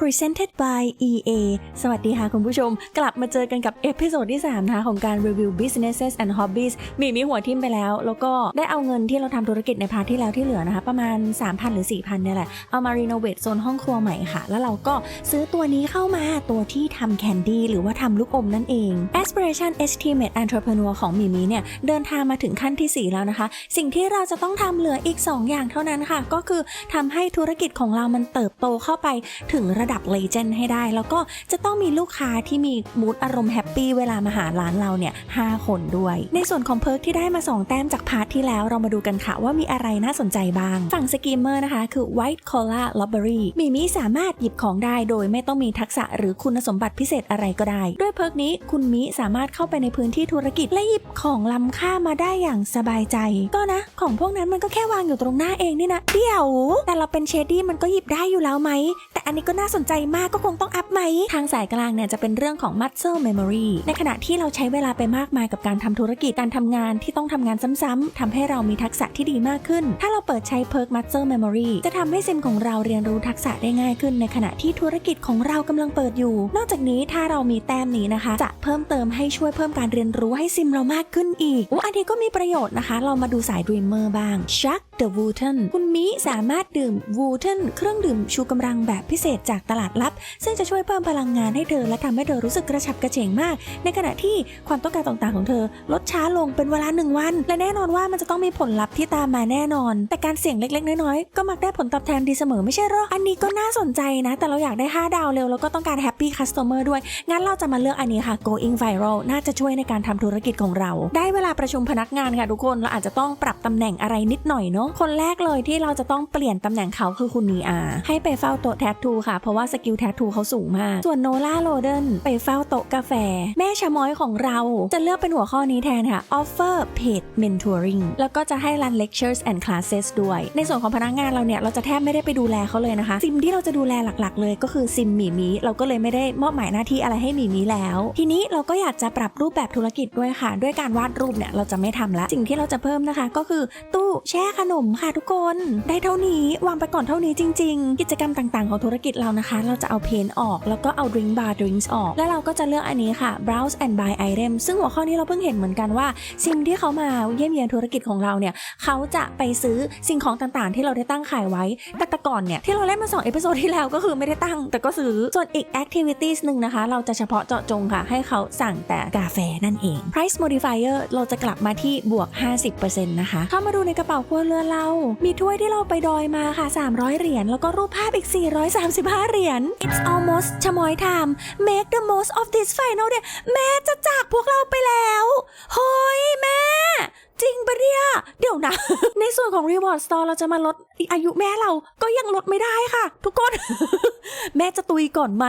Presented by EA สวัสดีค่ะคุณผู้ชม กลับมาเจอกันกับเอพิโซดที่ 3 นะคะของการรีวิว Businesses and Hobbies มีมีหัวทิมไปแล้ว แล้วก็ได้เอาเงินที่เราทำธุรกิจในพาร์ทที่แล้วที่เหลือนะคะ ประมาณ 3,000 หรือ 4,000 เนี่ยแหละ เอามารีโนเวทโซนห้องครัวใหม่ค่ะ แล้วเราก็ซื้อตัวนี้เข้ามาตัวที่ทำแคนดี้หรือว่าทำลูกอมนั่นเอง Aspiration Estimate Entrepreneur ของมีมีเนี่ย เดินทางมาถึงขั้นที่ 4 แล้วนะคะ สิ่งที่เราจะต้องทำเหลืออีก 2 อย่างเท่านั้นค่ะ ก็คือทำให้ธุรกิจของเรามันเติบโตเข้าไปถึงระดับเลเจนด์ให้ได้ แล้วก็จะต้องมีลูกค้าที่มีมูดอารมณ์แฮปปี้เวลามาหาร้านเราเนี่ย5คนด้วย ในส่วนของเพิร์กที่ได้มา 2 แต้มจากพาร์ทที่แล้วเรามาดูกันค่ะว่ามีอะไรน่าสนใจบ้าง ฝั่งสกีมเมอร์นะคะ คือ White Collar Robbery มีมีสามารถหยิบของได้โดยไม่ต้องมีทักษะหรือคุณสมบัติพิเศษอะไรก็ได้ ด้วยเพิร์กนี้คุณมิสามารถเข้าไปในพื้นที่ธุรกิจและหยิบของล้ำค่ามาได้อย่างสบายใจ ก็นะ ของพวกนั้นมันก็แค่วางอยู่ตรงหน้าเองนี่นะเดี๋ยว แต่เราเป็นเชดดี้มันก็หยิบได้อยู่แล้วไหมแต่อันนี้ก็น่าสนใจมากก็คงต้องอัพไหม ทางสายกลางเนี่ยจะเป็นเรื่องของ muscle memory ในขณะที่เราใช้เวลาไปมากมายกับการทำธุรกิจการทำงานที่ต้องทำงานซ้ำๆทำให้เรามีทักษะที่ดีมากขึ้น ถ้าเราเปิดใช้เพิร์ก muscle memory จะทำให้ซิมของเราเรียนรู้ทักษะได้ง่ายขึ้น ในขณะที่ธุรกิจของเรากำลังเปิดอยู่ นอกจากนี้ถ้าเรามีแต้มนี้นะคะ จะเพิ่มเติมให้ช่วยเพิ่มการเรียนรู้ให้ซิมเรามากขึ้นอีกอุ๊ยอันนี้ก็มีประโยชน์นะคะ เรามาดูสาย dreamer บ้าง Chuck the Wooten คุณมิสามารถดื่ม Wooten เครื่องดื่มชูกำลังแบบพิเศษจากตลาดลับซึ่งจะช่วยเพิ่มพลังงานให้เธอ และทำให้เธอรู้สึกกระฉับกระเฉงมาก ในขณะที่ความต้องการต่างๆของเธอ ลดช้าลงเป็นเวลาหนึ่งวัน และแน่นอนว่ามันจะต้องมีผลลัพธ์ที่ตามมาแน่นอน แต่การเสี่ยงเล็กๆ น้อยๆ ก็มักได้ผลตอบแทนดีเสมอไม่ใช่หรออันนี้ก็น่าสนใจนะ แต่เราอยากได้ 5 ดาวเร็วแล้วก็ต้องการ Happy Customer ด้วย งั้นเราจะมาเลือกอันนี้ค่ะ Going Viral น่าจะช่วยในการทำธุรกิจของเรา ได้เวลาประชุมพนักงานค่ะทุกคนเราอาจจะต้องปรับตำแหน่งอะไรนิดหน่อยเนาะคนแรกเลยที่เราจะต้องเปลี่ยนตำแหน่งเขาคือคุณนีอาให้ไปเฝ้าโต๊ะแท t ทูค่ะเพราะว่าสกิลแท t ทูเขาสูงมาก ส่วนโนล่าโรเดนไปเฝ้าโต๊ะกาแฟ แม่ชะม้อยของเราจะเลือกเป็นหัวข้อนี้แทนค่ะ Offer Paid Mentoring แล้วก็จะให้รัน Lectures and Classes ด้วย ในส่วนของพนักงานเราเนี่ย เราจะแทบไม่ได้ไปดูแลเขาเลยนะคะ ซิมที่เราจะดูแลหลักๆ เลยก็คือซิมหมีมีเราก็เลยไม่ได้มอบหมายหน้าที่อะไรให้หมีมีแล้ว ทีนี้เราก็อยากจะปรับรูปแบบธุรกิจด้วยค่ะ ด้วยการวาดรูปเนี่ยเราจะไม่ทำละสิ่งที่เราจะเพิ่มนะคะ ก็คือตู้แช่ขนมค่ะทุกคน ได้เท่านี้วางไปก่อนเท่านี้จริง ๆ กิจกรรมต่างๆของธุรกิจเรานะคะเราจะเอาเพนออกแล้วก็เอา drink bar drinks ออก แล้วเราก็จะเลือกอันนี้ค่ะ browse and buy item ซึ่งหัวข้อนี้เราเพิ่งเห็นเหมือนกันว่าซิมที่เขามาเยี่ยมเยียนธุรกิจของเราเนี่ยเขาจะไปซื้อสิ่งของต่างๆ ที่เราได้ตั้งขายไว้ แต่แต่ก่อนเนี่ยที่เราเล่นมาสองเอพิโซดที่แล้วก็คือไม่ได้ตั้ง แต่ก็ซื้อส่วนอีก activities หนึ่งนะคะ เราจะเฉพาะเจาะจงค่ะ ให้เขาสั่งแต่กาแฟนั่นเอง price modifier เราจะกลับมาที่บวก 50%นะคะเข้ามาดูในกระเป๋าครัวเรือนเรา มีถ้วยที่เราไปดอยมาค่ะ 300 เหรียญแล้วก็รูปภาพอีก 435รียญ it's almost ชะมอย time make the most of this final day แม่จะจากพวกเราไปแล้วเฮ้ยแม่จริงปะเนี่ย เดี๋ยวนะ ในส่วนของ Reward Store เราจะมาลดอายุแม่เราก็ยังลดไม่ได้ค่ะ ทุกคน แม่จะตุยก่อนไหม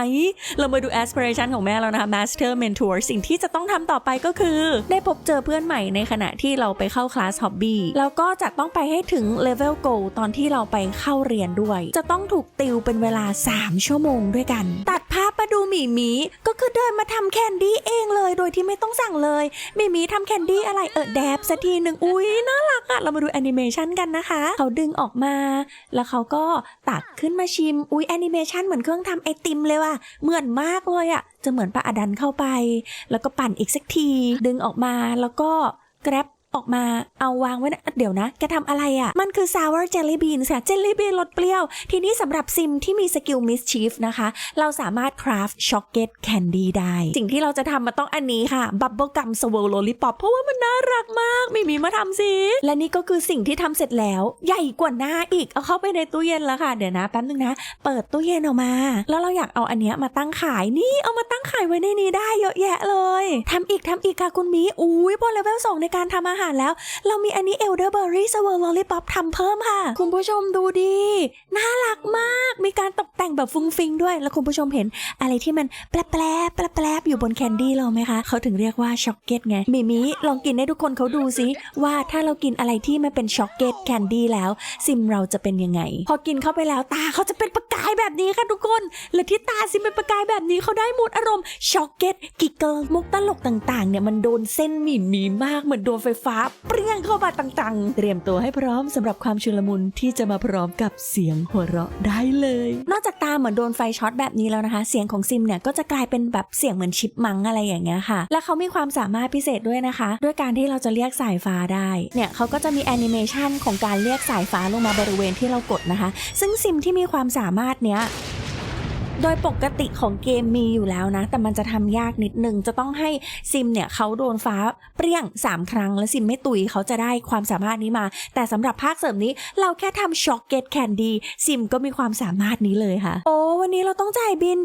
เรามาดู aspiration ของแม่แล้วนะคะ Master Mentor สิ่งที่จะต้องทำต่อไปก็คือ ได้พบเจอเพื่อนใหม่ในขณะที่เราไปเข้าคลาส Hobby แล้วก็จะต้องไปให้ถึง Level Goal ตอนที่เราไปเข้าเรียนด้วย จะต้องถูกติวเป็นเวลา 3 ชั่วโมงด้วยกัน ตัดภาพมาดูหมีมีก็คือเดินมาทำแคนดี้เองเลย โดยที่ไม่ต้องสั่งเลยหมีมีทำแคนดี้อะไรเออแดบสักทีหนึ่งอุ้ยน่ารักอะเรามาดูแอนิเมชันกันนะคะ เขาดึงออกมา แล้วเขาก็ตักขึ้นมาชิม อุ้ยแอนิเมชันเหมือนเครื่องทำไอติมเลยว่ะเหมือนมากเลยอะจะเหมือนปลาอดันเข้าไป แล้วก็ปั่นอีกสักที ดึงออกมาแล้วก็แกร็บ ออกมาเอาวางไว้นะเดี๋ยวนะ แกทำอะไรอะ่ะ มันคือ sour jelly beans ค่ะ jelly bean รสเปรี้ยว ทีนี้สำหรับซิมที่มีสกิล mischief นะคะ เราสามารถ craft chocolate candy ได้ สิ่งที่เราจะทำมันต้องอันนี้ค่ะ bubble gum swirl lollipop เพราะว่ามันน่ารักมาก ไม่มีมาทำสิ และนี่ก็คือสิ่งที่ทำเสร็จแล้ว ใหญ่กว่าหน้าอีก เอาเข้าไปในตู้เย็นแล้วค่ะ เดี๋ยวนะแป๊บนึงนะ เปิดตู้เย็นออกมา แล้วเราอยากเอาอันเนี้ยมาตั้งขาย นี่เอามาตั้งขายไว้ในนี้ได้เยอะแยะเลยทำอีกทำอีกค่ะคุณมีอุ้ยบนเลเวล2ในการทำอาหารแล้ว เรามีอันนี้ elderberry swirl lollipop ทำเพิ่มค่ะ คุณผู้ชมดูดี น่ารักมาก มีการตกแต่งแบบฟุ้งฟิงด้วย แล้วคุณผู้ชมเห็นอะไรที่มันแปลแปลแปลแปลอยู่บนแคนดี้เราไหมคะ เขาถึงเรียกว่าช็อกเก็ตไงมิมิลองกินให้ทุกคนเขาดูสิว่าถ้าเรากินอะไรที่มันเป็นช็อกเก็ตแคนดี้แล้ว ซิมเราจะเป็นยังไง พอกินเข้าไปแล้วตาเขาจะเป็นประกายแบบนี้ค่ะทุกคน และที่ตาซิมเป็นประกายแบบนี้เขาได้มูดอารมณ์ช็อกเก็ตกิกเกิลมุกตลกต่างๆเนี่ยมันโดนเส้นหมี่มีมากเหมือนโดนไฟฟ้าเปรี้ยงเข้ามาต่างๆ เตรียมตัวให้พร้อมสำหรับความชุลมุนที่จะมาพร้อมกับเสียงหัวเราะได้เลย นอกจากตาเหมือนโดนไฟช็อตแบบนี้แล้วนะคะ เสียงของซิมเนี่ยก็จะกลายเป็นแบบเสียงเหมือนชิปมังอะไรอย่างเงี้ยค่ะ และเขามีความสามารถพิเศษด้วยนะคะ ด้วยการที่เราจะเรียกสายฟ้าได้ เนี่ยเขาก็จะมีแอนิเมชันของการเรียกสายฟ้าลงมาบริเวณที่เรากดนะคะ ซึ่งซิมที่มีความสามารถเนี้ย โดยปกติของเกมมีอยู่แล้วนะ แต่มันจะทำยากนิดนึง จะต้องให้ซิมเนี่ยเขาโดนฟ้าเปรี้ยง 3 ครั้ง แล้วซิมไม่ตุยเขาจะได้ความสามารถนี้มา แต่สำหรับภาคเสริมนี้เราแค่ทำช็อกเก็ตแคนดี้ซิมก็มีความสามารถนี้เลยค่ะ โอ้วันนี้เราต้องจ่ายบิน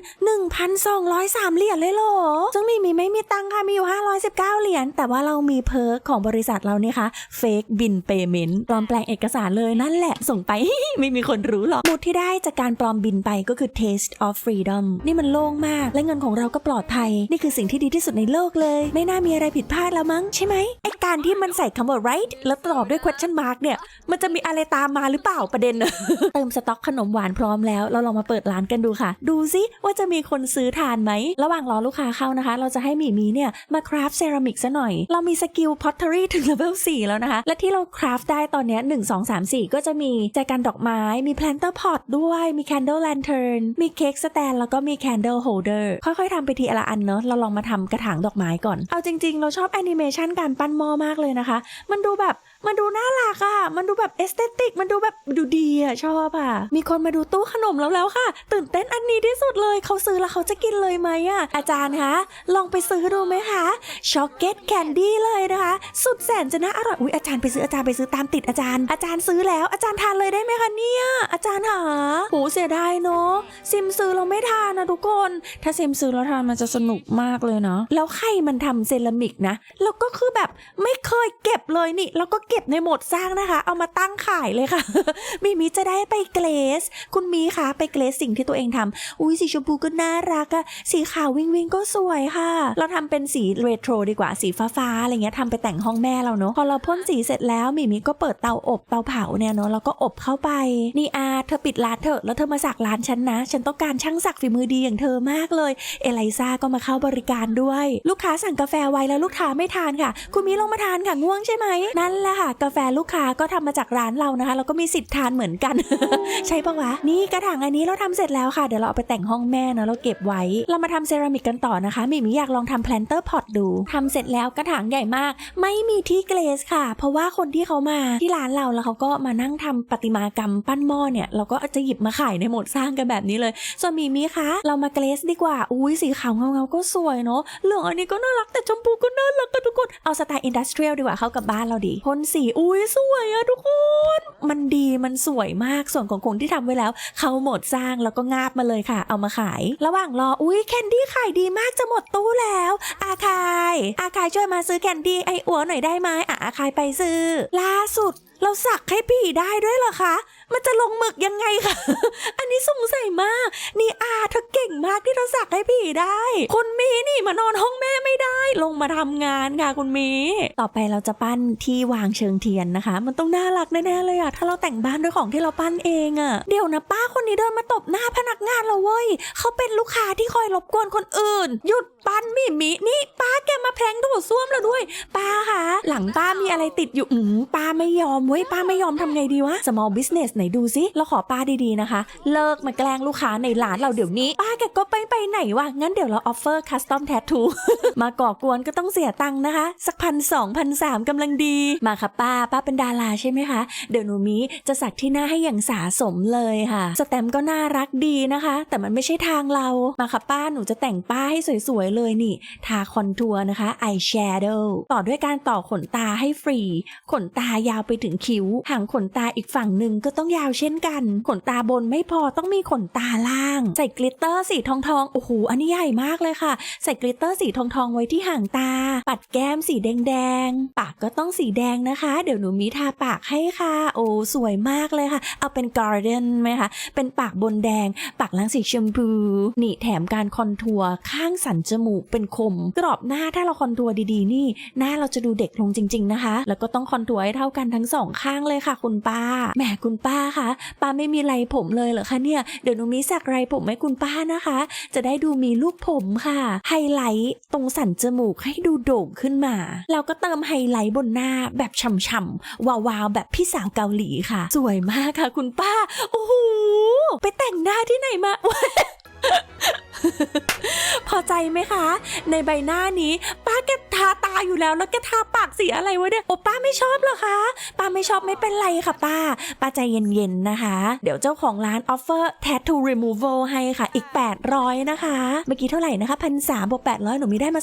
1,203 เหรียญเลยเหรอ ซึ่งมีมีไม่มีตังค่ะ มีอยู่ 519 เหรียญ แต่ว่าเรามีเพิร์กของบริษัทเราเนี่ยค่ะเฟกบินเปเมนต์ปลอมแปลงเอกสารเลยนั่นแหละส่งไปไม่มีคนรู้หรอกมูดที่ได้จากการปลอมบินไปก็คือ taste of freedom นี่มันโล่งมาก และเงินของเราก็ปลอดภัย นี่คือสิ่งที่ดีที่สุดในโลกเลย ไม่น่ามีอะไรผิดพลาดแล้วมั้งใช่ไหมไอการที่มันใส่คำว่า right แล้วตอบด้วย question mark เนี่ย มันจะมีอะไรตามมาหรือเปล่าประเด็น เติมสต็อกขนมหวานพร้อมแล้ว เราลองมาเปิดร้านกันดูค่ะ ดูซิว่าจะมีคนซื้อทานไหม ระหว่างรอลูกค้าเข้านะคะ เราจะให้หมีมีเนี่ยมาคราฟเซรามิกซะหน่อย เรามีสกิลพอตเทอรี่ถึงเลเวล4แล้วนะคะ และที่เราคราฟได้ตอนนี้ย1 2 3 4 ก็จะมีแจกันดอกไม้ มีแพลนเตอร์พอตด้วย มีแคนเดลแลนเทิร์น มีเค้กสแตนแล้วก็มีแคนเดิลโฮเดอร์ค่อยๆทำไปทีละอันเนอะเราลองมาทำกระถางดอกไม้ก่อน เอาจริงๆ เราชอบแอนิเมชันการปั้นหม้อมากเลยนะคะ มันดูแบบ มันดูน่ารักอะมันดูแบบเอสเตติก มันดูแบบดูดีอะชอบอะมีคนมาดูตู้ขนมแล้วแล้วค่ะ ตื่นเต้นอันนี้ที่สุดเลยเขาซื้อแล้วเขาจะกินเลยไหมอะอาจารย์คะ ลองไปซื้อดูไหมคะช็อกเก็ตแคนดี้เลยนะคะ สุดแสนจะน่าอร่อย อุ้ยอาจารย์ไปซื้ออาจารย์ไปซื้อตามติดอาจารย์ อาจารย์ซื้อแล้วอาจารย์ทานเลยได้ไหมคะเนี่ยอาจารย์หาโหเสียดายเนาะซิมซื้อเราไม่ทานนะทุกคน ถ้าซิมซื้อแล้วทานมันจะสนุกมากเลยเนาะแล้วใครมันทำเซรามิกนะแล้วก็คือแบบไม่เคยเก็บเลยนี่แล้วก็เก็บในโหมดสร้างนะคะ เอามาตั้งขายเลยค่ะมีมีจะได้ไปเกรส คุณมีคะไปเกรสสิ่งที่ตัวเองทำอุ้ยสีชมพูก็น่ารักอะสีขาววิงวิงก็สวยค่ะ เราทำเป็นสีเรโทรดีกว่าสีฟ้าฟ้าๆอะไรเงี้ยทำไปแต่งห้องแม่เราเนาะพอเราพ่นสีเสร็จแล้วมีมีก็เปิดเตาอบเตาเผาเนี่ยเนาะแล้วก็อบเข้าไปนี่อาเธอปิดร้านเถอะแล้วเธอมาสักร้านฉันนะ ฉันต้องการช่างสักฝีมือดีอย่างเธอมากเลย เอไลซ่าก็มาเข้าบริการด้วย ลูกค้าสั่งกาแฟไว้แล้วลูกค้าไม่ทานค่ะ คุณมีลงมาทานค่ะง่วงใช่ไหมนั่นแหละค่ะ กาแฟลูกค้าก็ทำมาจากร้านเรานะคะแล้วก็มีสิทธิ์ทานเหมือนกัน ใช่ปะวะ นี่กระถางอันนี้เราทำเสร็จแล้วค่ะ เดี๋ยวเราเอาไปแต่งห้องแม่เนาะเราเก็บไว้ เรามาทำเซรามิกกันต่อนะคะมิมิอยากลองทำแพลนเตอร์พอตดูทำเสร็จแล้วกระถางใหญ่มาก ไม่มีที่เกรสค่ะ เพราะว่าคนที่เขามาที่ร้านเราแล้วเขาก็มานั่งทำประติมากรรมปั้นหม้อเนี่ยเราก็จะหยิบมาขายในโหมดสร้างกันแบบนี้เลย ส่วนมิมิคะ เรามาเกรสดีกว่า อุ้ยสีขาวเงาๆก็สวยเนาะเหลืองอันนี้ก็น่ารักแต่ชมพูก็น่ารักกันทุกคน เอาสไตล์อินดัสเทรียลดีกว่าเข้ากับบ้านเราดีพ่นสีอุ้ยสวยอะทุกคน มันดีมันสวยมากส่วนของคนที่ทำไว้แล้ว เขาหมดสร้างแล้วก็งาบมาเลยค่ะ เอามาขาย ระหว่างรออุ้ยแคนดี้ขายดีมากจะหมดตู้แล้ว อาคาย อาคายช่วยมาซื้อแคนดี้ไออัวหน่อยได้ไหมอะอาคายไปซื้อ ล่าสุดเราสักให้ผีได้ด้วยเหรอคะ มันจะลงหมึกยังไงคะ อันนี้สงสัยมาก นี่อาเธอเก่งมากที่เธอสักให้ผีได้ คุณมีนี่มานอนห้องแม่ไม่ได้ ลงมาทำงานค่ะคุณมี ต่อไปเราจะปั้นที่วางเชิงเทียนนะคะ มันต้องน่ารักแน่ๆเลยอะถ้าเราแต่งบ้านด้วยของที่เราปั้นเองอะเดี๋ยวนะป้าคนนี้เดินมาตบหน้าพนักงานเราเว้ย เขาเป็นลูกค้าที่คอยรบกวนคนอื่น หยุดปั้นมิมินี่ป้าแกมาแพลงดูดซ่วมเราด้วยป้าคะหลังป้ามีอะไรติดอยู่อืมป้าไม่ยอมเว้ยป้าไม่ยอมทำไงดีวะ small business ไหนดูซิเราขอป้าดีๆนะคะ เลิกมาแกล้งลูกค้าในร้านเราเดี๋ยวนี้ ป้าแกก็ไปไปไหนวะงั้นเดี๋ยวเรา offer custom tattoo มาก่อกวนก็ต้องเสียตังค์นะคะ สักพันสองพันสามกำลังดี มาค่ะป้าป้าเป็นดาราใช่ไหมคะ เดี๋ยวหนูมีจะสักที่หน้าให้อย่างสาสมเลยค่ะ สแตมก็น่ารักดีนะคะ แต่มันไม่ใช่ทางเรามาค่ะป้าหนูจะแต่งป้าให้สวยๆเลยนี่ ทาคอนทัวร์นะคะ eye shadow ต่อด้วยการต่อขนตาให้ฟรี ขนตายาวไปถึงคิ้ว หางขนตาอีกฝั่งหนึ่งก็ต้องยาวเช่นกัน ขนตาบนไม่พอต้องมีขนตาล่าง ใส่กลิตเตอร์สีทองทองโอ้โหอันนี้ใหญ่มากเลยค่ะ ใส่กลิตเตอร์สีทองทองไว้ที่ห่างตา ปัดแก้มสีแดงแดงปากก็ต้องสีแดงนะคะ เดี๋ยวหนูมีทาปากให้ค่ะ โอ้สวยมากเลยค่ะ เอาเป็นการ์เดนไหมคะเป็นปากบนแดง ปากล่างสีชมพูนี่แถมการคอนทัวร์ข้างสันจมูกเป็นคม กรอบหน้าถ้าเราคอนทัวร์ดีๆ นี่ หน้าเราจะดูเด็กลงจริง ๆนะคะ แล้วก็ต้องคอนทัวร์ให้เท่ากันทั้งสองข้างเลยค่ะ คุณป้าแหมคุณป้าคะป้าไม่มีไรผมเลยเหรอคะเนี่ยเดี๋ยวหนูมีสักไรผมให้คุณป้านะคะ จะได้ดูมีลูกผมค่ะ ไฮไลท์ตรงสันจมูกให้ดูโด่งขึ้นมาแล้วก็เติมไฮไลท์บนหน้าแบบฉ่ำๆวาวๆแบบพี่สาวเกาหลีค่ะ สวยมากค่ะ คุณป้าโอ้โหไปแต่งหน้าที่ไหนมา พอใจไหมคะ ในใบหน้านี้ ป้าแกทาตาอยู่แล้วแล้วแกทาปากสีอะไรวะเนี่ยโอ้ป้าไม่ชอบเหรอคะ ป้าไม่ชอบไม่เป็นไรค่ะป้า ป้าใจเย็นๆนะคะ เดี๋ยวเจ้าของร้านออฟเฟอร์ tattoo removal ให้ค่ะอีก 800 นะคะ เมื่อกี้เท่าไหร่นะคะพันสามบวก800หนูมีได้มา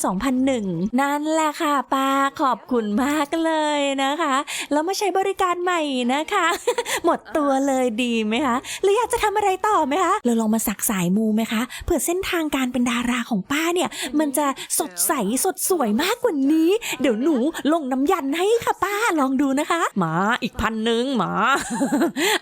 2,001 นั่นแหละค่ะ ป้าขอบคุณมากเลยนะคะ แล้วมาใช้บริการใหม่นะคะ หมดตัวเลยดีไหมคะ หรืออยากจะทำอะไรต่อไหมคะ เราลองมาสักสายมูไหมคะเผื่อเส้นทางการเป็นดาราของป้าเนี่ย มันจะสดใสสดสวยมากกว่านี้ เดี๋ยวหนูลงน้ำยันให้ค่ะป้าลองดูนะคะ มาอีกพันหนึ่งมา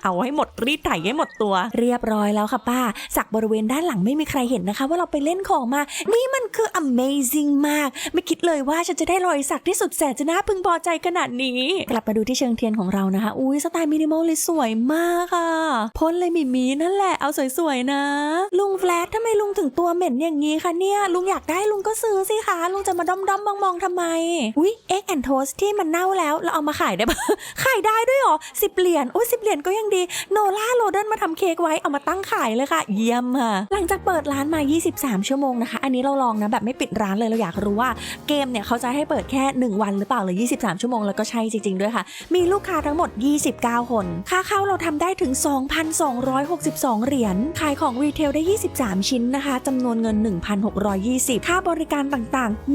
เอาให้หมดรีดไถให้หมดตัว เรียบร้อยแล้วค่ะป้าสักบริเวณด้านหลังไม่มีใครเห็นนะคะ ว่าเราไปเล่นของมา นี่มันคือ amazing มาก ไม่คิดเลยว่าฉันจะได้รอยสักที่สุดแสนจะน่าพึงพอใจขนาดนี้ กลับมาดูที่เชิงเทียนของเรานะคะ อุ้ยสไตล์มินิมอลเลยสวยมากค่ะพ่นเลยหมีมีนั่นแหละเอาสวยๆนะ ลุงแฟลตทำไมลุงถึงตัวเหม็นอย่างนี้คะเนี่ย ลุงอยากได้ลุงก็ซื้อสิคะลุงจะมาด้อมด้อมมองมองๆทำไมอุ้ยเอ็กแอนโทสที่มันเน่าแล้วเราเอามาขายได้ปะขายได้ด้วยเหรอสิบเหรียญโอ้ยสิบเหรียญก็ยังดีโนล่าโรเดนมาทำเค้กไว้เอามาตั้งขายเลยค่ะ เยี่ยมค่ะ หลังจากเปิดร้านมา 23 ชั่วโมงนะคะ อันนี้เราลองนะแบบไม่ปิดร้านเลยเราอยากรู้ว่าเกมเนี่ยเขาจะให้เปิดแค่ 1 วันหรือเปล่าหรือ 23 ชั่วโมงแล้วก็ใช่จริง ๆ ด้วยค่ะ มีลูกค้าทั้งหมด 29 คน ค่าเข้าเราทำได้ถึง 2,262 เหรียญขายของรีเทลได้ 23 ชิ้นนะคะจำนวนเงิน 1,620 ค่าบริการต่างๆ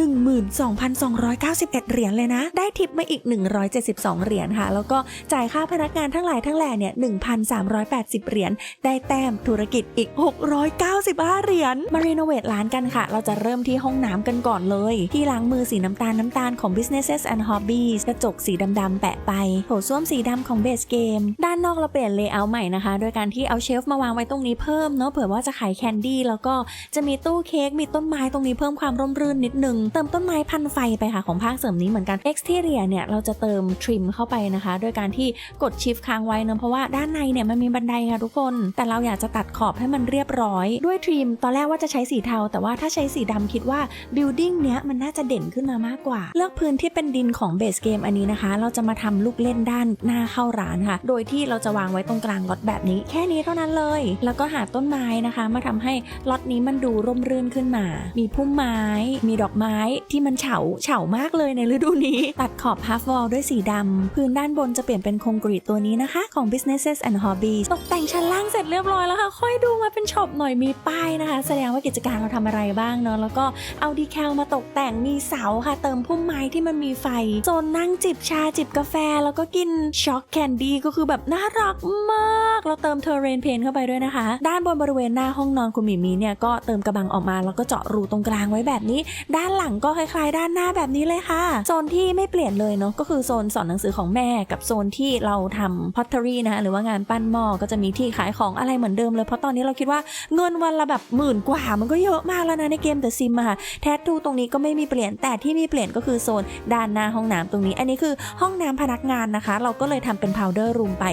12,291 เหรียญเลยนะ ได้ทิปมาอีก 172 เหรียญค่ะ แล้วก็จ่ายค่าพนักงานทั้งหลายทั้งแหล่เนี่ย 1,380 เหรียญ ได้แต้มธุรกิจอีก 695 เหรียญ มารีโนเวทร้านกันค่ะ เราจะเริ่มที่ห้องน้ำกันก่อนเลย ที่ล้างมือสีน้ำตาลน้ำตาลของ Businesses and Hobbies กระจกสีดำๆแปะไปโถส้วมสีดำของ Base Game ด้านนอกเราเปลี่ยนเลเยอร์ใหม่นะคะ โดยการที่เอาเชฟมาวางไว้ตรงนี้เพิ่มเนาะ เผื่อว่าจะขายแคนดี้แล้วก็จะมีตู้เค้กมีต้นไม้ตรงนี้เพิ่มความร่มรื่นนิดนึง เติมต้นไม้พันไฟไปค่ะของภาคเสริมนี้เหมือนกัน Exterior เนี่ยเราจะเติมทริมเข้าไปนะคะโดยการที่กดชิฟค้างไว้เนอะเพราะว่าด้านในเนี่ยมันมีบันไดค่ะทุกคน แต่เราอยากจะตัดขอบให้มันเรียบร้อยด้วยทริม ตอนแรกว่าจะใช้สีเทา แต่ว่าถ้าใช้สีดำคิดว่าบิลดิ้งเนี้ยมันน่าจะเด่นขึ้นมามากกว่า เลือกพื้นที่เป็นดินของเบสเกมอันนี้นะคะ เราจะมาทำลูกเล่นด้านหน้าเข้าร้านค่ะ โดยที่เราจะวางไว้ตรงกลางล็อตแบบนี้ แค่นี้เท่านั้นเลย แล้วก็หาต้นไม้นะคะ มาทำให้ล็อตนี้มันดูร่มรื่นขึ้นมา มีพุ่มไม้ มีดอกไม้ที่มันเฉาเฉามากเลยในฤดูนี้ ตัดขอบ half wall ด้วยสีดำ พื้นด้านบนจะเปลี่ยนเป็นคอนกรีตตัวนี้นะคะ ของ businesses and hobbies ตกแต่งชั้นล่างเสร็จเรียบร้อยแล้วค่ะ ค่อยดูมาเป็นช็อปหน่อยมีป้ายนะคะ แสดงว่ากิจการเราทำอะไรบ้างเนาะแล้วก็เอาดีแคลมาตกแต่งมีเสาค่ะ เติมพุ่มไม้ที่มันมีไฟโซนนั่งจิบชาจิบกาแฟ แล้วก็กินช็อกแคนดี้ก็คือแบบน่ารักมาก เราเติมเทอร์เรนเพนเข้าไปด้วยนะคะ ด้านบนบริเวณหน้าห้องนอนคุณหมีมีเนี่ยก็เติมกระบังออกมาแล้วก็เจาะรูตรงกลางไว้แบบนี้ ด้านหลังก็คล้ายๆ ด้านหน้าแบบนี้เลยค่ะ โซนที่ไม่เปลี่ยนเลยเนาะก็คือโซนสอนหนังสือของแม่กับโซนที่เราทำพอตเตอรี่นะหรือว่างานปั้นหม้อก็จะมีที่ขายของอะไรเหมือนเดิมเลยเพราะตอนนี้เราคิดว่าเงินวันละแบบหมื่นกว่ามันก็เยอะมากแล้วนะในเกมเดอะซิมอะค่ะแทททูตรงนี้ก็ไม่มีเปลี่ยนแต่ที่มีเปลี่ยนก็คือโซนด้านหน้าห้องน้ำตรงนี้ อันนี้คือห้องน้ำพนักงานนะคะ เราก็เลยทำเป็นพาวเดอร์รูมไป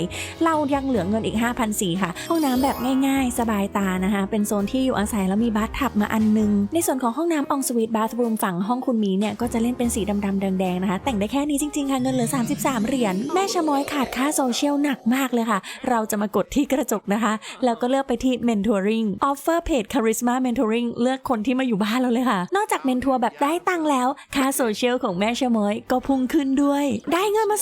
เรายังเหลือเงินอีก5,400ค่ะ ห้องน้ำแบบง่ายๆ สบายตานะคะ เป็นโซนที่อยู่อาศัยแล้วมีบาร์ทับมาอันนึง ในส่วนของห้องน้ำอองสวีทบาร์รูมฝั่งห้องคุณมีเนี่ยก็จะเล่นเป็นสีดำๆแดงๆนะคะ แต่งได้แค่นี้จริงๆค่ะเงินเหลือ 33 เหรียญแม่ชะม้อยขาดค่าโซเชียลหนักมากเลยค่ะ เราจะมากดที่กระจกนะคะ แล้วก็เลือกไปที่ mentoring offer paid charisma mentoring เลือกคนที่มาอยู่บ้านเราเลยค่ะ นอกจากเมนทัวร์แบบได้ตังแล้ว ค่าโซเชียลของแม่ชะม้อยก็พุ่งขึ้นด้วย ได้เงินมา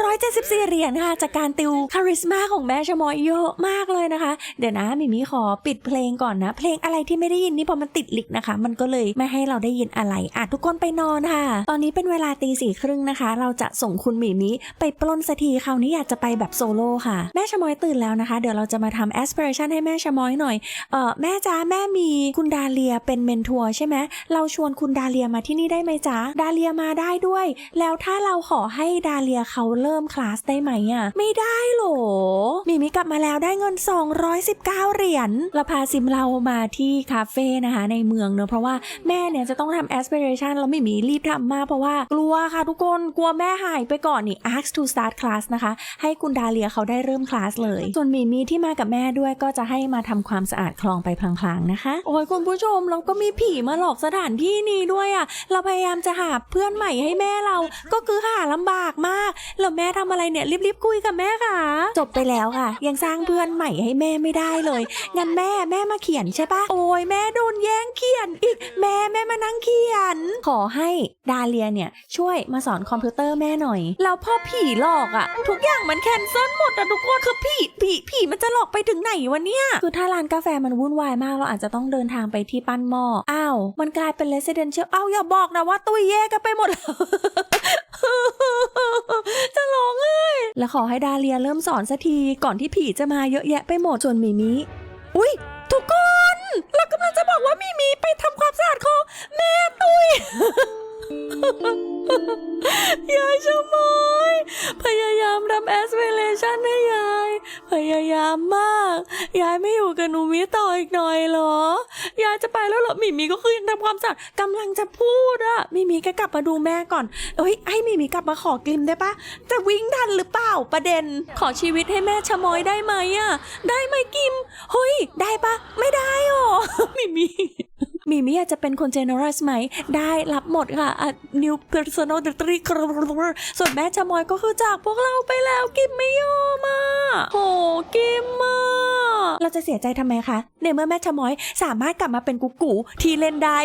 2,374 เหรียญค่ะ จากการติวคาริสมาของแม่ชะม้อยเยอะมากเลยนะคะ เดี๋ยวนะมิมีขอปิดเพลงก่อนนะ เพลงอะไรที่ไม่ได้ยินนี่พอมันติดลิกนะคะ มันก็เลยไม่ให้เราได้ยินอะไรอะทุกคนไปนอนค่ะ ตอนนี้เป็นเวลาตีสี่ครึ่งนะคะ เราจะส่งคุณหมีมิไปปล้นสักทีคราวนี้อยากจะไปแบบโซโล่ค่ะ แม่ชะม้อยตื่นแล้วนะคะ เดี๋ยวเราจะมาทำแอส i r a t i o n ให้แม่ชะม้อยหน่อยเออแม่จ้าแม่มีคุณดาเลียเป็นเมนทัวร์ใช่ไหมเราชวนคุณดาเลียมาที่นี่ได้ไหมจ๊ะดาเลียมาได้ด้วย แล้วถ้าเราขอให้ดาเลียเขาเริ่มคลาสได้ไหมอะไม่ได้หรอมิมิกลับมาแล้วได้เงิน 219 เหรียญเราพาซิมเรามาที่คาเฟ่นะคะในเมืองเนอะเพราะว่าแม่เนี่ยจะต้องทำแอส i r a t i o n แล้วมิมีรีบทำมาก เพราะว่ากลัวค่ะทุกคนกลัวแม่หายไปก่อนนี่ ask to start class นะคะ ให้คุณดาเลียเขาได้เริ่มคลาสเลย ส่วนมีมีที่มากับแม่ด้วยก็จะให้มาทำความสะอาดคลองไปพลางๆนะคะ โอ้ยคุณผู้ชมเราก็มีผีมาหลอกสถานที่นี้ด้วยอะ่ะเราพยายามจะหาเพื่อนใหม่ให้แม่เราก็คือหาลำบากมาก แล้วแม่ทำอะไรเนี่ยรีบๆคุยกับแม่ค่ะ จบไปแล้วค่ะ ยังสร้างเพื่อนใหม่ให้แม่ไม่ได้เลย งั้นแม่แม่มาเขียนใช่ปะโอ้ยแม่โดนแย่งเขียนอีกแม่แม่มานั่งเขียน ขอให้ดาเลียเนี่ยช่วยมาสอนคอมพิวเตอร์แม่หน่อย แล้วพอผีหลอกอะทุกอย่างมันแคนเซิลหมดอะทุกคนคือผีผีผีมันจะหลอกไปถึงไหนวะเนี่ยคือถ้าร้านกาแฟมันวุ่นวายมากเราอาจจะต้องเดินทางไปที่ปั้นหม้ออ้าวมันกลายเป็นเลสเดนเชียลอ้าวอย่าบอกนะว่าตุยแย่กันไปหมดแล้วจะร้องไห้แล้วขอให้ดาเลียเริ่มสอนสักทีก่อนที่ผีจะมาเยอะแยะไปหมดส่วนมิมิอุ้ยทุกคนเรากำลังจะบอกว่ามิมิไปทำความสะอาดของแม่ตุยยายชะมอยพยายามทำแอสเ l เลชันให้ยาย พยายามมาก ยายไม่อยู่กับหนูมิต่ออีกหน่อยหรอ ยายจะไปแล้วเหรอมิมีก็คือยังทำความสะอาดกำลังจะพูดอะมิมีแกกลับมาดูแม่ก่อนเอ้ยให้มิมีกลับมาขอกลิมได้ปะจะวิ่งทันหรือเปล่าประเด็น ขอชีวิตให้แม่ชะมอยได้ไหมอะได้ไหมกิมเฮ้ยได้ปะไม่ได้หรอมิมี มิมิอาจจะเป็นคน generous ไหม ได้รับหมดค่ะ new personal d e t r y ส่วนแม่ชะมอยก็คือจากพวกเราไปแล้วกิมไม่ยอมอะโหกิมอะเราจะเสียใจทำไมคะในเมื่อแม่ชะมอยสามารถกลับมาเป็นกุ๊กกูที่เล่นได้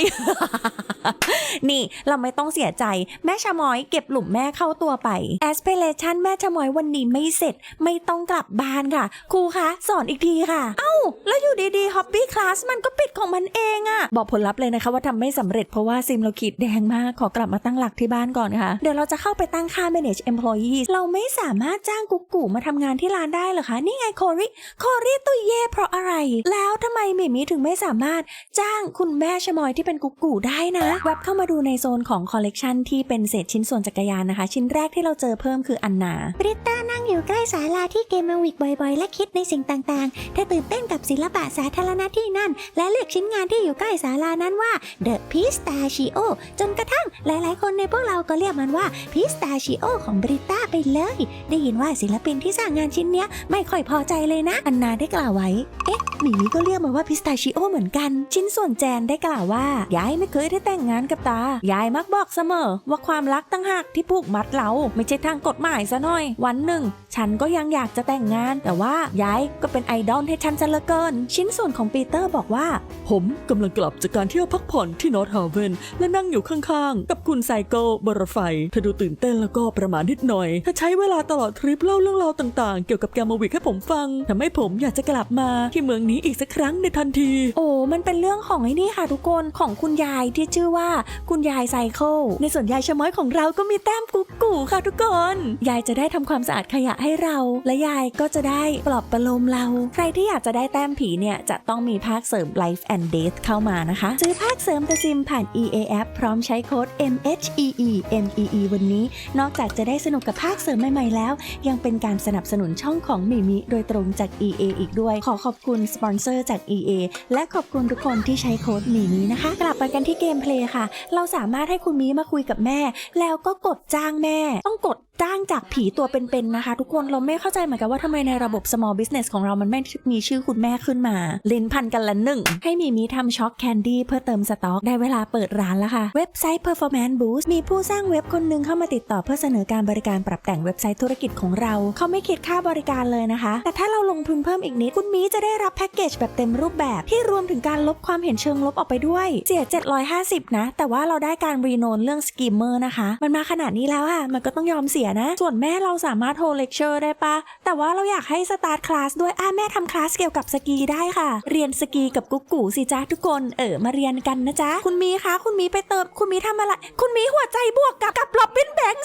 นี่เราไม่ต้องเสียใจ แม่ชะมอยเก็บหลุมแม่เข้าตัวไป aspiration แม่ชะมอยวันนี้ไม่เสร็จไม่ต้องกลับบ้านค่ะ ครูคะสอนอีกทีค่ะ เอ้า แล้วอยู่ดีๆ hobby class มันก็ปิดของมันเองอะบอกผลลัพธ์เลยนะคะว่าทำไม่สำเร็จเพราะว่าซิมเราขีดแดงมาก ขอกลับมาตั้งหลักที่บ้านก่อนค่ะ เดี๋ยวเราจะเข้าไปตั้งค่า manage employees เราไม่สามารถจ้างกุ๊กกูมาทำงานที่ร้านได้หรอคะ นี่ไงโคริโคริตุยเย่เพราะอะไร แล้วทำไมมิมิถึงไม่สามารถจ้างคุณแม่ชมอยที่เป็นกุ๊กกูได้นะแวบเข้ามาดูในโซนของคอลเลกชันที่เป็นเศษชิ้นส่วนจักรยานนะคะ ชิ้นแรกที่เราเจอเพิ่มคืออันนาบริต้านั่งอยู่ใกล้ศาลาที่เกมวิกบ่อยๆ และคิดในสิ่งต่างๆเธอตื่นเต้นกับศิลปะสาธารณะที่นั่น และเลือกชิ้นงานที่อยู่ใกล้ศาลานั้นว่า The Pistachio จนกระทั่งหลายๆ คนในพวกเราก็เรียกมันว่า Pistachio ของบริต้าไปเลย ได้ยินว่าศิลปินที่สร้างงานชิ้นเนี้ยไม่ค่อยพอใจเลยนะ อันนาได้กล่าวไว้ เอ๊ะหมีก็เรียกมันว่าพิสตาชิโอเหมือนกัน ชิ้นส่วนแจนได้กล่าวว่า ยายไม่เคยได้แต่งงานกับตา ยายมักบอกเสมอ ว่าความรักตั้งหากที่ผูกมัดเรา ไม่ใช่ทางกฎหมายซะหน่อย วันหนึ่ง ฉันก็ยังอยากจะแต่งงาน แต่ว่ายายก็เป็นไอดอลให้ฉันซะเหลือเกิน ชิ้นส่วนของปีเตอร์บอกว่า ผมกำลังกลับจะากการเที่ยวพักผ่อนที่นอร์ทฮาเวนและนั่งอยู่ข้างๆ กับคุณไซเคิลบนรถไฟ เธอดูตื่นเต้นแล้วก็ประมาณนิดหน่อย เธอใช้เวลาตลอดทริปเล่าเรื่องราวต่างๆ เกี่ยวกับแกมมาวิกให้ผมฟังทำให้ผมอยากจะกลับมาที่เมืองนี้อีกสักครั้งในทันที โอ้ มันเป็นเรื่องของไอ้นี่ค่ะทุกคนของคุณยายที่ชื่อว่าคุณยายไซเคิลในส่วนยายชะม้อยของเราก็มีแต้มกุ๊กกูค่ะทุกคน ยายจะได้ทำความสะอาดขยะให้เรา และยายก็จะได้ปลอบประโลมเรา ใครที่อยากจะได้แต้มผีเนี่ยจะต้องมีภาคเสริม Life and Death เข้ามานะคะซื้อภาคเสริมตะซิมผ่าน EA App พร้อมใช้โค้ด MHEE MEE วันนี้ นอกจากจะได้สนุกกับภาคเสริมใหม่ๆแล้ว ยังเป็นการสนับสนุนช่องของมิมิโดยตรงจาก EA อีกด้วย ขอขอบคุณสปอนเซอร์จาก EA และขอบคุณทุกคนที่ใช้โค้ดมิมินะคะ กลับมากันที่เกมเพลย์ค่ะ เราสามารถให้คุณมิมาคุยกับแม่ แล้วก็กดจ้างแม่ ต้องกดจ้าง จากผีตัวเป็นๆนะคะ ทุกคนเราไม่เข้าใจเหมือนกันว่าทำไมในระบบ small business ของเรามันไม่มีชื่อคุณแม่ขึ้นมา ลิ้นพันกันละหนึ่ง ให้มิมิทำช็อกแคนดี้เพื่อเติมสต็อก ได้เวลาเปิดร้านแล้วค่ะ เว็บไซต์ performance boost มีผู้สร้างเว็บคนหนึงเข้ามาติดต่อเพื่อเสนอการบริการปรับแต่งเว็บไซต์ธุรกิจของเรา เขาไม่คิดค่าบริการเลยนะคะ แต่ถ้าเราลงทุนเพิ่มอีกนิดคุณมิจะได้รับแพ็กเกจแบบเต็มรูปแบบที่รวมถึงการลบความเห็นเชิงลบออกไปด้วยเสีย750 นะ แต่ว่าเราได้การรีโนนเรื่องสกิมเมอร์นะคะ มันมาขนาดนี้แล้วอะมันก็ต้องยอมเสียนะส่วนแม่เราสามารถโฮเลคเชอร์ได้ปะ แต่ว่าเราอยากให้สตาร์ทคลาสด้วยอะแม่ทำคลาสเกี่ยวกับสกีได้ค่ะ เรียนสกีกับกุ๊กกูสิจ้าทุกคน เออมาเรียนกันนะจ๊ะ คุณมีคะ คุณมีไปเติม คุณมีทำอะไร คุณมีหัวใจบวกกับกับล็อบบินแบงค์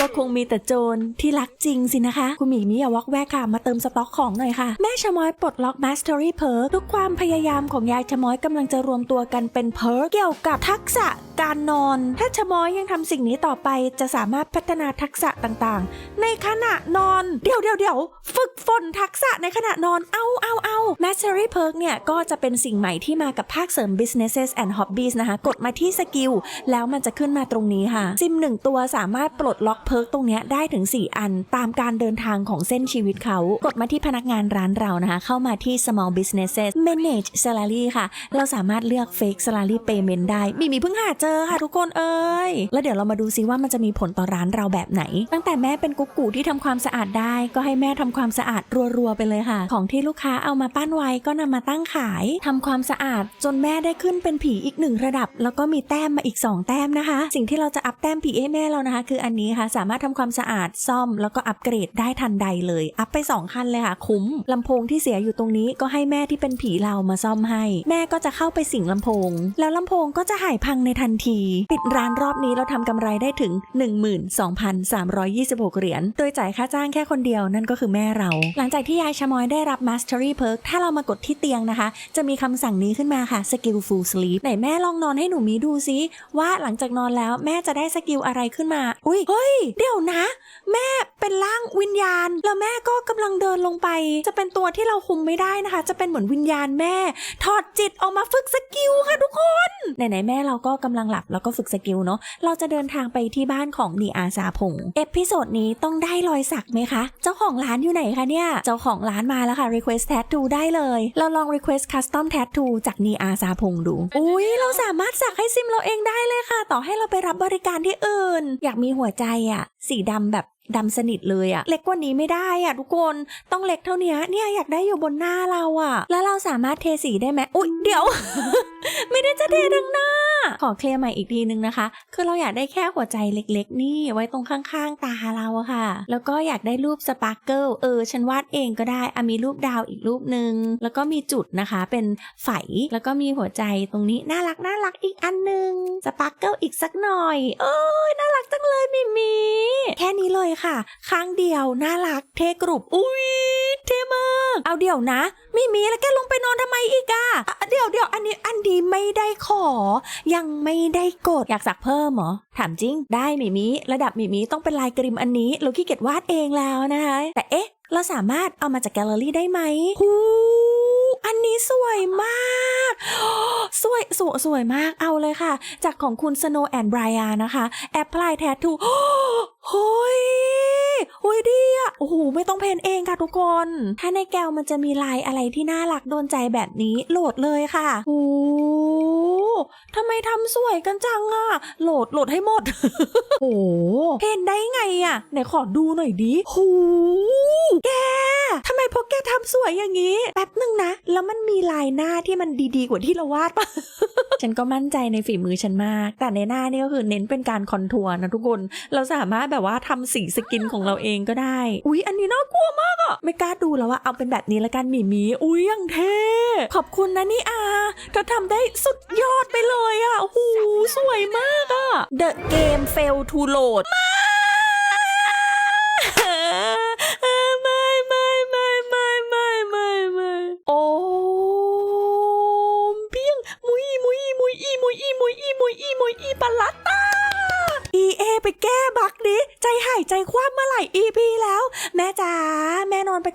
ก็คงมีแต่โจรที่รักจริงสินะคะ คุณหมีมิอย่าวอกแวกค่ะ มาเติมสต็อกของหน่อยค่ะ แม่ชะมอยปลดล็อก Mastery Perk ทุกความพยายามของยายชะมอยกำลังจะรวมตัวกันเป็นเพิร์กเกี่ยวกับทักษะการนอน ถ้าชะมอยยังทำสิ่งนี้ต่อไป จะสามารถพัฒนาทักษะต่างๆ ในขณะนอน เดี๋ยวเดี๋ยวเดี๋ยวฝึกฝนทักษะในขณะนอนเอาเอาเอา Mastery Perk เนี่ยก็จะเป็นสิ่งใหม่ที่มากับภาคเสริม Businesses and Hobbies นะคะ กดมาที่สกิลแล้วมันจะขึ้นมาตรงนี้ค่ะซิมหนึ่งตัวสามารถปลดล็อกเพิร์กตรงนี้ได้ถึง 4 อัน ตามการเดินทางของเส้นชีวิตเขา กดมาที่พนักงานร้านเรานะคะ เข้ามาที่ small businesses manage salary ค่ะ เราสามารถเลือก fake salary payment ได้ มีมีเพิ่งหาเจอค่ะทุกคนเอ้ย แล้วเดี๋ยวเรามาดูซิว่ามันจะมีผลต่อร้านเราแบบไหน ตั้งแต่แม่เป็นกุ๊กกูที่ทำความสะอาดได้ ก็ให้แม่ทำความสะอาดรัวๆไปเลยค่ะ ของที่ลูกค้าเอามาปั้นไว้ก็นำมาตั้งขายทำความสะอาดจนแม่ได้ขึ้นเป็นผีอีกหนึ่งระดับ แล้วก็มีแต้มมาอีก 2 แต้มนะคะ สิ่งที่เราจะอัพแต้มผีให้แม่เรานะคะ คืออันนี้ค่ะ สามารถทำความสะอาดซ่อมแล้วก็อัปเกรดได้ทันใดเลย อัพไป 2 คันเลยค่ะ คุ้มลำโพงที่เสียอยู่ตรงนี้ก็ให้แม่ที่เป็นผีเรามาซ่อมให้ แม่ก็จะเข้าไปสิงลำโพง แล้วลำโพงก็จะหายพังในทันที ปิดร้านรอบนี้เราทำกำไรได้ถึง 12,326 เหรียญโดยจ่ายค่าจ้างแค่คนเดียวนั่นก็คือแม่เรา หลังจากที่ยายชะมอยได้รับ Mastery Perk ถ้าเรามากดที่เตียงนะคะ จะมีคำสั่งนี้ขึ้นมาค่ะ Skillful Sleep ไหนแม่ลองนอนให้หนูมีดูซิว่าหลังจากนอนแล้วแม่จะได้สกิลอะไรขึ้นมา อุ้ยเฮ้ย เดี๋ยวนะ แม่เป็นร่างวิญญาณ แล้วแม่ก็กำลังเดินลงไป จะเป็นตัวที่เราคุมไม่ได้นะคะ จะเป็นเหมือนวิญญาณแม่ ถอดจิตออกมาฝึกสกิลค่ะทุกคน ไหนๆแม่เราก็กำลังหลับแล้วก็ฝึกสกิลเนาะ เราจะเดินทางไปที่บ้านของนีอาซาพงศ์เอพิโซดนี้ต้องได้รอยสักไหมคะ เจ้าของร้านอยู่ไหนคะเนี่ย เจ้าของร้านมาแล้วค่ะ request tattoo ได้เลย เราลอง request custom tattoo จากนีอาซาพงศ์ดู อุ้ยเราสามารถสักให้ซิมเราเองได้เลยค่ะ ต่อให้เราไปรับบริการที่อื่น อยากมีหัวใจอะสีดำแบบ ดำสนิทเลยอะเล็กกว่านี้ไม่ได้อะทุกคนต้องเล็กเท่านี้เนี่ยอยากได้อยู่บนหน้าเราอะแล้วเราสามารถเทสีได้ไหมอุ้ยเดี๋ยว ไม่ได้จะเททั้งหน้า ขอเคลียร์ใหม่อีกทีนึงนะคะ คือเราอยากได้แค่หัวใจเล็กๆ นี่ไว้ตรงข้างๆ ตาเราอะค่ะ แล้วก็อยากได้รูปสปาร์เกิลเออฉันวาดเองก็ได้อะมีรูปดาวอีกรูปหนึ่งแล้วก็มีจุดนะคะเป็นไฝแล้วก็มีหัวใจตรงนี้น่ารักน่ารักอีกอันหนึ่งสปาร์เกิลอีกสักหน่อย เอ้ยน่ารักจังเลยมิมีแค่นี้เลยค่ะข้างเดียว น่ารักเทกรุบอุ้ยเทมากเอาเดี๋ยวนะ ไมิมีแล้วแกลงไปนอนทำไมอีกอะอะเดี๋ยวเดี๋ยวอันนี้อันดีไม่ได้ขอ ยังไม่ได้กดอยากสักเพิ่มเหรอถามจริง ได้มิมิระดับมิมิต้องเป็นลายกริมอันนี้เราขี้เกียจวาดเองแล้วนะคะ แต่เอ๊ะ เราสามารถเอามาจากแกลเลอรี่ได้ไหมหู อันนี้สวยมาก สวยสวยสวยมากเอาเลยค่ะ จากของคุณสโนแอนไบรอานะคะ แอปพลายแททูเฮ้ยเฮ้ยดีอะโอ้โหไม่ต้องเพนเองค่ะทุกคน ถ้าในแก้วมันจะมีลายอะไรที่น่ารักโดนใจแบบนี้โหลดเลยค่ะโอ้ ทำไมทำสวยกันจังอะโหลดโหลดให้หมด โอ้เพนได้ไงอะไหนขอดูหน่อยดิโหแกทำไมพวกแกทำสวยอย่างนี้ แป๊บหนึ่งนะ แล้วมันมีลายหน้าที่มันดีๆกว่าที่เราวาดปะฉันก็มั่นใจในฝีมือฉันมาก แต่ในหน้านี่ก็คือเน้นเป็นการคอนทัวร์นะทุกคน เราสามารถแบบว่าทำสีสกินของเราเองก็ได้ อุ๊ย อันนี้น่ากลัวมากอะไม่กล้าดูแล้วว่าเอาเป็นแบบนี้ละกันหมีหมี อุ๊ยยังเท่ ขอบคุณนะนี่อาเธอทำได้สุดยอดไปเลยอะโอ้โหสวยมากอะ The game fail to load ไม่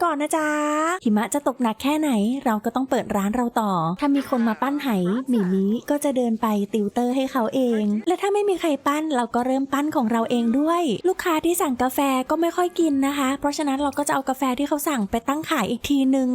ก่อนนะจ๊ะ หิมะจะตกหนักแค่ไหน เราก็ต้องเปิดร้านเราต่อ ถ้ามีคนมาปั้นไหหมีมีก็จะเดินไปติวเตอร์ให้เขาเอง และถ้าไม่มีใครปั้นเราก็เริ่มปั้นของเราเองด้วย ลูกค้าที่สั่งกาแฟก็ไม่ค่อยกินนะคะ เพราะฉะนั้นเราก็จะเอากาแฟที่เขาสั่งไปตั้งขายอีกทีนึง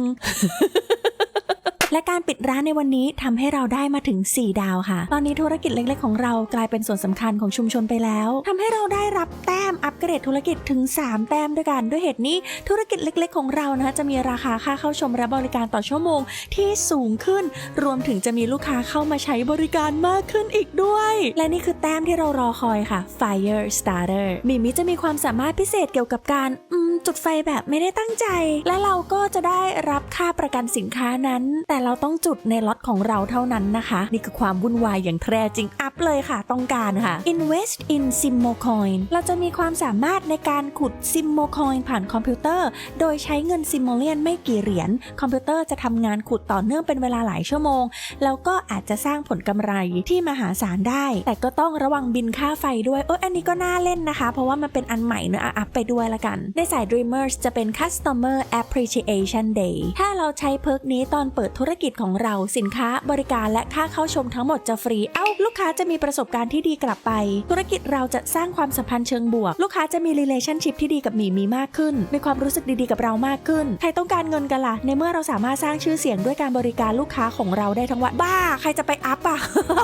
และการปิดร้านในวันนี้ทำให้เราได้มาถึง 4 ดาวค่ะ ตอนนี้ธุรกิจเล็กๆ ของเรากลายเป็นส่วนสำคัญของชุมชนไปแล้วทำให้เราได้รับแต้มอัปเกรดธุรกิจถึง 3 แต้มด้วยกัน ด้วยเหตุนี้ธุรกิจเล็กๆ ของเรานะคะจะมีราคาค่าเข้าชมและบริการต่อชั่วโมงที่สูงขึ้น รวมถึงจะมีลูกค้าเข้ามาใช้บริการมากขึ้นอีกด้วย และนี่คือแต้มที่เรารอคอยค่ะ Fire Starter มิมิจะมีความสามารถพิเศษเกี่ยวกับการอืม จุดไฟแบบไม่ได้ตั้งใจ และเราก็จะได้รับค่าประกันสินค้านั้น แต่เราต้องจุดในล็อตของเราเท่านั้นนะคะ นี่คือความวุ่นวายอย่างแท้จริงอัพเลยค่ะ ต้องการค่ะ invest in Simmo Coin เราจะมีความสามารถในการขุด Simmo Coin ผ่านคอมพิวเตอร์ โดยใช้เงิน Simoleon ไม่กี่เหรียญคอมพิวเตอร์จะทำงานขุดต่อเนื่องเป็นเวลาหลายชั่วโมง แล้วก็อาจจะสร้างผลกำไรที่มหาศาลได้ แต่ก็ต้องระวังบินค่าไฟด้วยเอออันนี้ก็น่าเล่นนะคะ เพราะว่ามันเป็นอันใหม่เนอะอะอัพไปด้วยละกัน ในสาย Dreamers จะเป็น Customer Appreciation Day ถ้าเราใช้เพิร์กนี้ตอนเปิดธุรกิจของเราสินค้า บริการและค่าเข้าชมทั้งหมดจะฟรี เอ้า ลูกค้าจะมีประสบการณ์ที่ดีกลับไป ธุรกิจเราจะสร้างความสัมพันธ์เชิงบวก ลูกค้าจะมี relationship ที่ดีกับหมีมีมากขึ้น มีความรู้สึกดีๆกับเรามากขึ้น ใครต้องการเงินกันล่ะ ในเมื่อเราสามารถสร้างชื่อเสียงด้วยการบริการลูกค้าของเราได้ทั้งวันบ้า ใครจะไปอัพอะ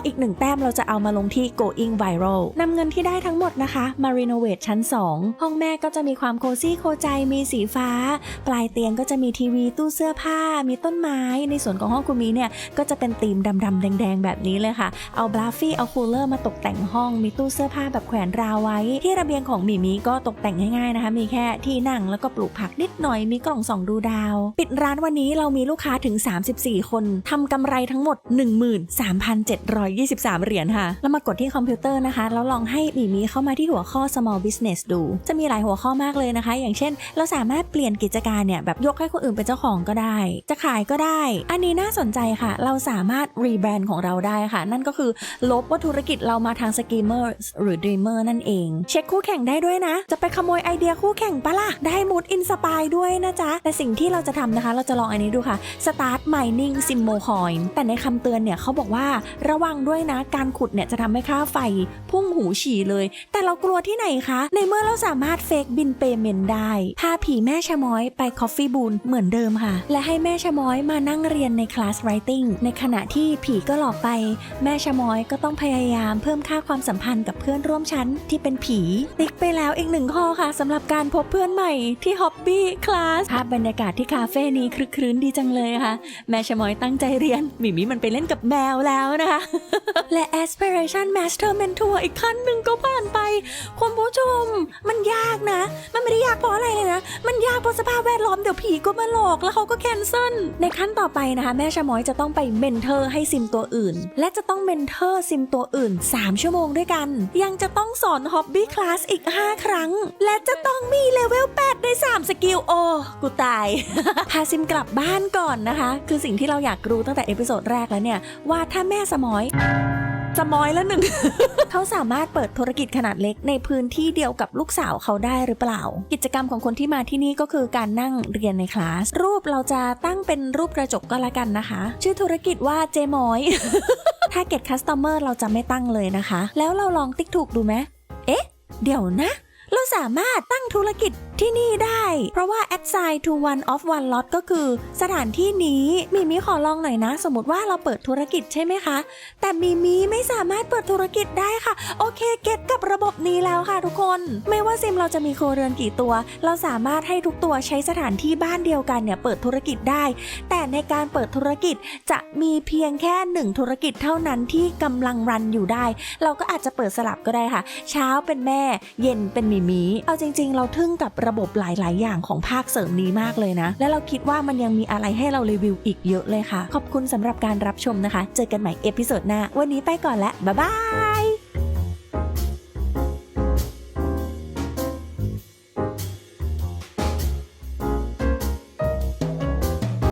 อีกหนึ่งแต้มเราจะเอามาลงที่ going viral นำเงินที่ได้ทั้งหมดนะคะมารีโนเวทชั้น 2 ห้องแม่ก็จะมีความโคซี่โคใจมีสีฟ้า ปลายเตียงก็จะมีทีวีตู้เสื้อผ้า มีต้นไม้ ในส่วนของห้องคุณมีเนี่ยก็จะเป็นธีมดำๆแดงๆ แบบนี้เลยค่ะ เอาบลาฟี่เอาคูลเลอร์มาตกแต่งห้อง มีตู้เสื้อผ้าแบบแขวนราวไว้ ที่ระเบียงของหมีมีก็ตกแต่งง่ายๆนะคะ มีแค่ที่นั่งแล้วก็ปลูกผักนิดหน่อย มีกล่องส่องดูดาว ปิดร้านวันนี้เรามีลูกค้าถึง 34 คนทำกำไรทั้งหมด 13,723 เหรียญค่ะ แล้วมากดที่คอมพิวเตอร์นะคะ แล้วลองให้หมีมีเข้ามาที่หัวข้อ small business ดู จะมีหลายหัวข้อมากเลยนะคะ อย่างเช่นเราสามารถเปลี่ยนกิจการเนี่ยแบบยกให้คนอื่นเป็นเจ้าของก็ได้ จะขายก็ได้ อันนี้น่าสนใจค่ะ เราสามารถรีแบรนด์ของเราได้ค่ะ นั่นก็คือลบว่าธุรกิจเรามาทาง schemer หรือ dreamer นั่นเอง เช็คคู่แข่งได้ด้วยนะ จะไปขโมยไอเดียคู่แข่งปะล่ะ ได้มูดอินสปายด้วยนะจ๊ะ แต่สิ่งที่เราจะทำนะคะ เราจะลองอันนี้ดูค่ะ start mining simmo coin แต่ในคำเตือนเนี่ยเขาบอกว่าระวังด้วยนะ การขุดเนี่ยจะทำให้ค่าไฟพุ่งหูฉี่เลย แต่เรากลัวที่ไหนคะ ในเมื่อเราสามารถเฟกบินเปเมนได้พาผีแม่ชะม้อยไปคอฟฟี่บูนเหมือนเดิมค่ะ และให้แม่ชะม้อยมานั่งเรียนในคลาส writing ในขณะที่ผีก็หลอกไป แม่ชะม้อยก็ต้องพยายามเพิ่มค่าความสัมพันธ์กับเพื่อนร่วมชั้นที่เป็นผี ติ๊กไปแล้วอีกหนึ่งข้อค่ะสำหรับการพบเพื่อนใหม่ที่ฮ็อบบี้คลาสภาพบรรยากาศที่คาเฟ่นี้คลึกครื้นดีจังเลยค่ะ แม่ชะม้อยตั้งใจเรียนมิมิมันไปเล่นกับแมวแล้วนะคะ และ aspiration master mentor อีกขั้นหนึ่งก็ผ่านไปคุณผู้ชม มันยากนะ มันไม่ได้ยากเพราะอะไรเลยนะ มันยากเพราะสภาพแวดล้อมเดี๋ยวผีก็มาหลอกแล้วเขาก็แคนเซิลในขั้นต่อไปนะคะแม่ชะม้อยจะต้องไปเมนเทอร์ให้ซิมตัวอื่น และจะต้องเมนเทอร์ซิมตัวอื่น 3 ชั่วโมงด้วยกัน ยังจะต้องสอนฮ็อบบี้คลาสอีก 5 ครั้ง และจะต้องมีเลเวล8ได้ 3 สกิลโอ้กูตาย พาซิมกลับบ้านก่อนนะคะ คือสิ่งที่เราอยากรู้ตั้งแต่เอพิโซดแรกแล้วเนี่ยว่าถ้าแม่สมอย สมอยแล้วหนึ่ง เขาสามารถเปิดธุรกิจขนาดเล็กในพื้นที่เดียวกับลูกสาวเขาได้หรือเปล่า กิจกรรมของคนที่มาที่นี่ก็คือการนั่งเรียนในคลาส รูปเราจะตั้งเป็นรูปกระจกก็แล้วกันนะคะ ชื่อธุรกิจว่าเจมอยถ้าเก็ตคัสตอมเมอร์เราจะไม่ตั้งเลยนะคะ แล้วเราลองติ๊กถูกดูไหมเอ๊ะ เดี๋ยวนะ เราสามารถตั้งธุรกิจที่นี่ได้ เพราะว่า assign to one of one lot ก็คือ สถานที่นี้มีมีขอลองหน่อยนะ สมมติว่าเราเปิดธุรกิจใช่ไหมคะ แต่มีมีไม่สามารถเปิดธุรกิจได้ค่ะ โอเคเก็ตกับระบบนี้แล้วค่ะทุกคน ไม่ว่าซิมเราจะมีโครัวเรือนกี่ตัว เราสามารถให้ทุกตัวใช้สถานที่บ้านเดียวกันเนี่ยเปิดธุรกิจได้ แต่ในการเปิดธุรกิจจะมีเพียงแค่หนึ่งธุรกิจเท่านั้นที่กำลังรันอยู่ได้ เราก็อาจจะเปิดสลับก็ได้ค่ะ เช้าเป็นแม่ เย็นเป็นมีมีเอาจริงเราทึ่งกับระบบหลาย ๆ อย่างของภาคเสริมนี้มากเลยนะ และเราคิดว่ามันยังมีอะไรให้เรารีวิวอีกเยอะเลยค่ะ ขอบคุณสำหรับการรับชมนะคะ เจอกันใหม่เอพิโซดหน้า วันนี้ไปก่อนแล้วบ๊ายบาย